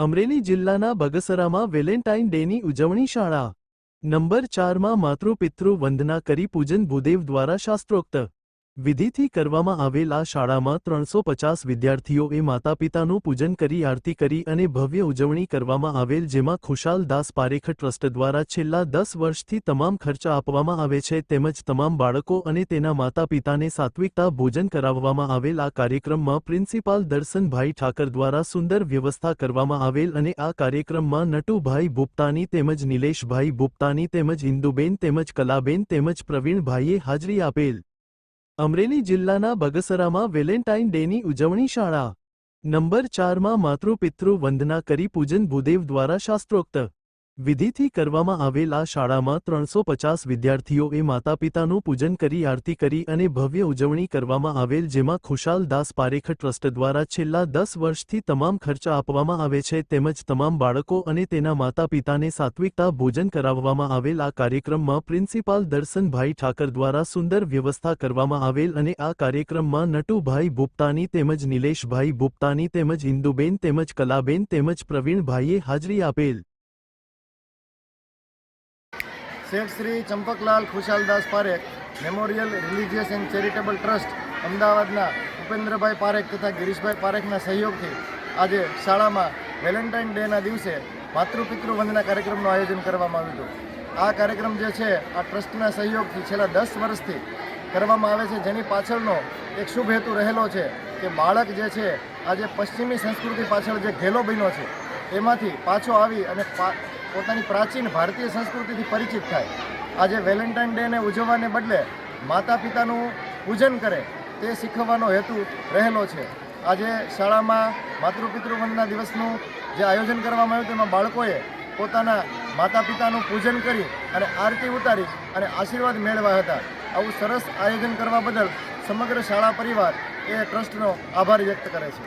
અમરેલી જિલ્લાના બગસરામાં વેલેન્ટાઇન ડેની ઉજવણી શાળા. નંબર ચારમાં માતૃપિતૃ વંદના કરી પૂજન ભૂદેવ દ્વારા શાસ્ત્રોક્ત. વિધિથી કરવામાં આવેલ શાળામાં ત્રણસો પચાસ વિદ્યાર્થીઓએ માતાપિતાનું પૂજન કરી, આરતી કરી અને ભવ્ય ઉજવણી કરવામાં આવેલ, જેમાં ખુશાલ દાસ પારેખ ટ્રસ્ટ દ્વારા છેલ્લા દસ વર્ષથી તમામ ખર્ચા આપવામાં આવે છે, તેમજ તમામ બાળકો અને તેના માતાપિતાને સાત્વિકતા ભોજન કરાવવામાં આવેલ, આ કાર્યક્રમમાં પ્રિન્સિપાલ દર્શનભાઈ ઠાકર દ્વારા સુંદર વ્યવસ્થા કરવામાં આવેલ અને આ કાર્યક્રમમાં નટુભાઈ ભુપ્તાની તેમજ નિલેશભાઈ ભૂપતાની તેમજ ઇન્દુબેન તેમજ કલાબેન તેમજ પ્રવીણભાઈએ હાજરી આપેલ. અમરેલી જિલ્લાના બગસરામાં વેલેન્ટાઇન ડેની ઉજવણી શાળા. નંબર ચારમાં માતૃપિતૃ વંદના કરી પૂજન ભૂદેવ દ્વારા શાસ્ત્રોક્ત. વિધિથી કરવામાં આવેલ શાળામાં ત્રણસો પચાસ વિદ્યાર્થીઓએ માતાપિતાનું પૂજન કરી, આરતી કરી અને ભવ્ય ઉજવણી કરવામાં આવેલ, જેમાં ખુશાલ દાસ પારેખ ટ્રસ્ટ દ્વારા છેલ્લા દસ વર્ષથી તમામ ખર્ચા આપવામાં આવે છે, તેમજ તમામ બાળકો અને તેના માતાપિતાને સાત્વિકતા ભોજન કરાવવામાં આવેલ, આ કાર્યક્રમમાં પ્રિન્સિપાલ દર્શનભાઈ ઠાકર દ્વારા સુંદર વ્યવસ્થા કરવામાં આવેલ અને આ કાર્યક્રમમાં નટુભાઈ ભૂપતાની તેમજ નિલેશભાઈ ભૂપતાની તેમજ ઇન્દુબેન તેમજ કલાબેન તેમજ પ્રવીણભાઈએ હાજરી આપેલ. Sheth Shri Champaklal Khushaldas Parekh memorial religious and charitable trust અમદાવાદના ઉપેન્દ્રભાઈ પારેખ તથા ગિરીશભાઈ પારેખના સહયોગથી આજે શાળામાં વેલેન્ટાઇન ડેના દિવસે માતૃપિતૃ વંદના કાર્યક્રમનું આયોજન કરવામાં આવ્યું હતું. આ કાર્યક્રમ જે છે, આ ટ્રસ્ટના સહયોગથી છેલ્લા દસ વર્ષથી કરવામાં આવે છે, જેની પાછળનો એક શુભ હેતુ રહેલો છે કે બાળક જે છે, આજે પશ્ચિમી સંસ્કૃતિ પાછળ જે ઘેલો બન્યો છે, એમાંથી પાછો આવી અને પોતાની પ્રાચીન ભારતીય સંસ્કૃતિથી પરિચિત થાય. આજે વેલેન્ટાઇન ડેને ઉજવવાને બદલે માતા પિતાનું પૂજન કરે તે શીખવવાનો હેતુ રહેલો છે. આજે શાળામાં માતૃપિતૃ વંદના દિવસનું જે આયોજન કરવામાં આવ્યું તેમાં બાળકોએ પોતાના માતા પિતાનું પૂજન કરી અને આરતી ઉતારી અને આશીર્વાદ મેળવ્યા હતા. આવું સરસ આયોજન કરવા બદલ સમગ્ર શાળા પરિવાર એ ટ્રસ્ટનો આભાર વ્યક્ત કરે છે.